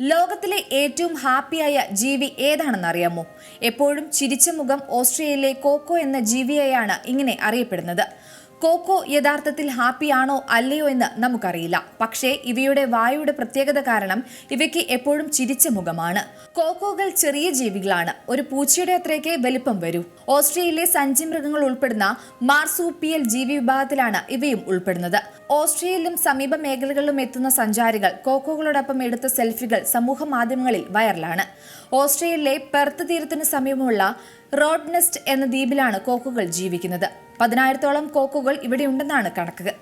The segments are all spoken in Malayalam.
ലോകത്തിലെ ഏറ്റവും ഹാപ്പിയായ ജീവി ഏതാണെന്ന് അറിയാമോ? എപ്പോഴും ചിരിച്ച മുഖം ഓസ്ട്രേലിയയിലെ കോക്കോ എന്ന ജീവിയെയാണ് ഇങ്ങനെ അറിയപ്പെടുന്നത്. കോക്കോ യഥാർത്ഥത്തിൽ ഹാപ്പിയാണോ അല്ലയോ എന്ന് നമുക്കറിയില്ല. പക്ഷേ ഇവയുടെ വായുടെ പ്രത്യേകത കാരണം ഇവയ്ക്ക് എപ്പോഴും ചിരിച്ച മുഖമാണ്. കോക്കോകൾ ചെറിയ ജീവികളാണ്. ഒരു പൂച്ചയുടെ അത്രയ്ക്ക് വലിപ്പം വരൂ. സഞ്ചി മൃഗങ്ങൾ ഉൾപ്പെടുന്ന മാർസൂപ്പിയൽ ജീവി വിഭാഗത്തിലാണ് ഇവയും ഉൾപ്പെടുന്നത്. ഓസ്ട്രേലിയയിലും സമീപ മേഖലകളിലും എത്തുന്ന സഞ്ചാരികൾ കോക്കോകളോടൊപ്പം എടുത്ത സെൽഫികൾ സമൂഹ മാധ്യമങ്ങളിൽ വൈറലാണ്. ഓസ്ട്രേലിയയിലെ പെർത്ത് തീരത്തിന് സമീപമുള്ള റോഡ് നെസ്റ്റ് എന്ന ദ്വീപിലാണ് കോക്കുകൾ ജീവിക്കുന്നത്. പതിനായിരത്തോളം കോക്കുകൾ ഇവിടെയുണ്ടെന്നാണ് കണക്ക്.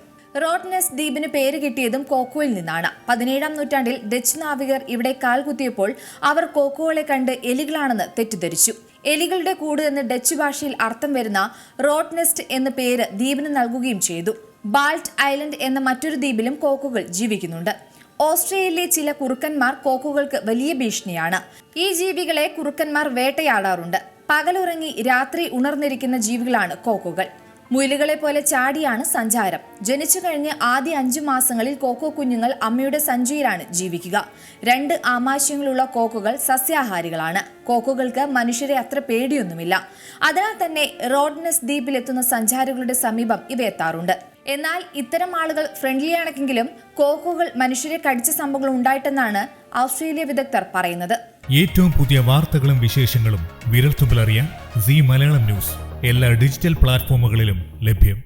റോഡ്നെസ് നെസ്റ്റ് ദ്വീപിന് പേര് കിട്ടിയതും കോക്കോയിൽ നിന്നാണ്. പതിനേഴാം നൂറ്റാണ്ടിൽ ഡച്ച് നാവികർ ഇവിടെ കാൽകുത്തിയപ്പോൾ അവർ കോക്കോകളെ കണ്ട് എലികളാണെന്ന് തെറ്റിദ്ധരിച്ചു. എലികളുടെ കൂട് എന്ന് ഡച്ച് ഭാഷയിൽ അർത്ഥം വരുന്ന റോഡ്നെസ്റ്റ് എന്ന പേര് ദ്വീപിന് നൽകുകയും ചെയ്തു. ബാൾട്ട് ഐലൻഡ് എന്ന മറ്റൊരു ദ്വീപിലും കോക്കുകൾ ജീവിക്കുന്നുണ്ട്. ഓസ്ട്രേലിയയിലെ ചില കുറുക്കന്മാർ കോക്കുകൾക്ക് വലിയ ഭീഷണിയാണ്. ഈ ജീവികളെ കുറുക്കന്മാർ വേട്ടയാടാറുണ്ട്. പകലുറങ്ങി രാത്രി ഉണർന്നിരിക്കുന്ന ജീവികളാണ് കോക്കുകൾ. മുയിലുകളെ പോലെ ചാടിയാണ് സഞ്ചാരം. ജനിച്ചു കഴിഞ്ഞ് ആദ്യ അഞ്ചു മാസങ്ങളിൽ കോക്കോ കുഞ്ഞുങ്ങൾ അമ്മയുടെ സഞ്ചിയിലാണ് ജീവിക്കുക. രണ്ട് ആമാശയങ്ങളുള്ള കോക്കുകൾ സസ്യാഹാരികളാണ്. കോക്കുകൾക്ക് മനുഷ്യരെ അത്ര പേടിയൊന്നുമില്ല. അതിനാൽ തന്നെ റോഡ്നസ് ദ്വീപിലെത്തുന്ന സഞ്ചാരികളുടെ സമീപം ഇവ എത്താറുണ്ട് എന്നാൽ ഇത്തരം ആളുകൾ ഫ്രണ്ട്ലി ആണെങ്കിലും കോക്കുകൾ മനുഷ്യരെ കടിച്ച സംഭവങ്ങൾ ഉണ്ടായിട്ടെന്നാണ് ഓസ്ട്രേലിയ വിദഗ്ധർ പറയുന്നത്. ഏറ്റവും പുതിയ വാർത്തകളും വിശേഷങ്ങളും വിരൽത്തുമ്പിലറിയാൻ സി മലയാളം ന്യൂസ്. എല്ലാ ഡിജിറ്റൽ പ്ലാറ്റ്ഫോമുകളിലും ലഭ്യം.